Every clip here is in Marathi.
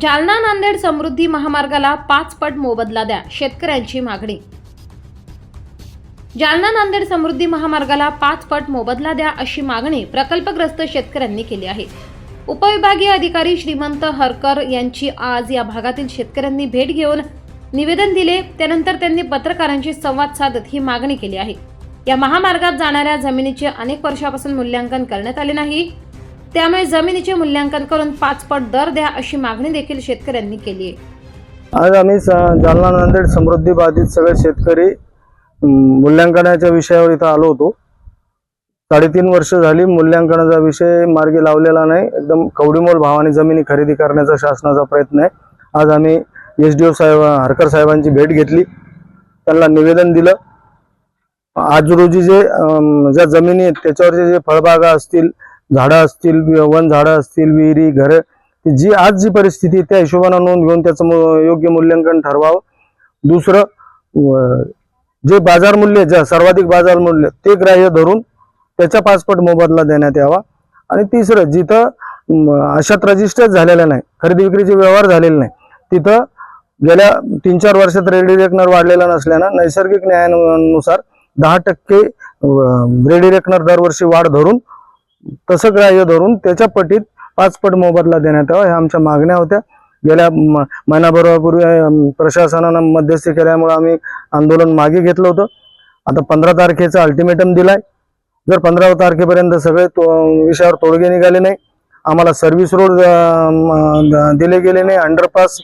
जालना नांदेड समृद्धी महामार्गाला पाच पट मोबदला द्या शेतकऱ्यांची मागणी. जालना नांदेड समृद्धी महामार्गाला पाच पट मोबदला द्या अशी मागणी प्रकल्पग्रस्त शेतकऱ्यांनी केली आहे. उपविभागीय अधिकारी श्रीमंत हरकर यांची आज या भागातील शेतकऱ्यांनी भेट घेऊन निवेदन दिले. त्यानंतर त्यांनी पत्रकारांशी संवाद साधत ही मागणी केली आहे. या महामार्गात जाणाऱ्या जमिनीचे अनेक वर्षापासून मूल्यांकन करण्यात आले नाही. त्यामुळे जमिनीचे मूल्यांकन करून पाच पट दर द्या अशी मागणी देखील शेतकऱ्यांनी केली आहे. आज आम्ही जालना नांदेड समृद्धी बाधित सगळे शेतकरी मूल्यांकनाच्या विषयावर इथं आलो होतो. साडेतीन वर्ष झाली मूल्यांकनाचा विषय मार्गी लावलेला नाही. एकदम कवडीमोल भावाने जमिनी खरेदी करण्याचा शासनाचा प्रयत्न आहे. आज आम्ही एस डी ओ साहेब हरकर साहेबांची भेट घेतली. त्यांना निवेदन दिलं. आज रोजी जे ज्या जमिनी आहेत त्याच्यावरचे जे फळबागा असतील झाडं असतील वन झाडं असतील विहिरी घरं जी आज जी परिस्थिती त्या हिशोबानं नोंद घेऊन त्याचं योग्य मूल्यांकन ठरवावं. दुसरं जे बाजार मूल्य ज्या सर्वाधिक बाजार मूल्य ते ग्राह्य धरून त्याच्या पाचपट मोबदला देण्यात यावा. आणि तिसरं जिथं अशात रजिस्टर झालेलं नाही खरेदी विक्रीचे व्यवहार झालेले नाही तिथं गेल्या तीन चार वर्षात रेडी रेकनर वाढलेला नसल्यानं नैसर्गिक न्यायानुसार दहा टक्के रेडी रेकनर दरवर्षी वाढ धरून तसं ग्राह्य धरून त्याच्या पटीत पाच पट मोबदला देण्यात यावा ह्या आमच्या मागण्या होत्या. गेल्या महिनाभरापूर्वी प्रशासनानं मध्यस्थी केल्यामुळे आम्ही आंदोलन मागे घेतलं होतं. आता पंधरा तारखेचा अल्टिमेटम दिलाय. जर पंधरा तारखेपर्यंत सगळे तो विषयावर तोडगे निघाले नाही आम्हाला सर्व्हिस रोड दिले गेले नाही अंडरपास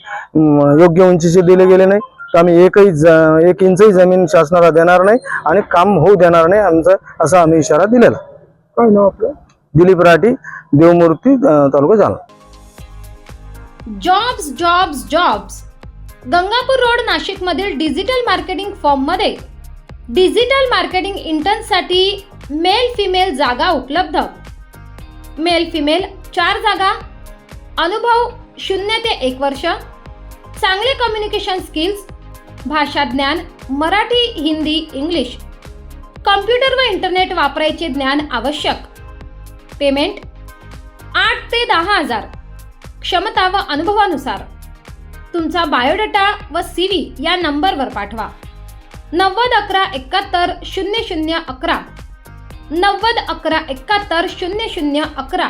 योग्य उंचीचे दिले गेले नाही तर आम्ही एकही ज- एक इंचही जमीन शासनाला देणार नाही आणि काम होऊ देणार नाही आमचं असा आम्ही इशारा दिलेला. काय नाव आपलं? दिलीप राठी देवमूर्ती तालुका Jalna. Jobs jobs jobs Gangapur road नाशिकमधील डिजिटल मार्केटिंग फॉर्ममध्ये डिजिटल मार्केटिंग इंटर्नसाठी मेल फिमेल जागा उपलब्ध. मेल फिमेल चार जागा. अनुभव शून्य ते एक वर्ष. चांगले कम्युनिकेशन स्किल्स भाषा ज्ञान मराठी हिंदी इंग्लिश. कॉम्प्युटर व इंटरनेट वापरायचे ज्ञान आवश्यक. पेमेंट आठ ते दहा हजार. क्षमता व अनुभवानुसार. तुमचा बायोडेटा व सी व्ही या नंबरवर पाठवा. नव्वद अकरा एकाहत्तर शून्य शून्य अकरा. नव्वद अकरा एकाहत्तर शून्य शून्य अकरा.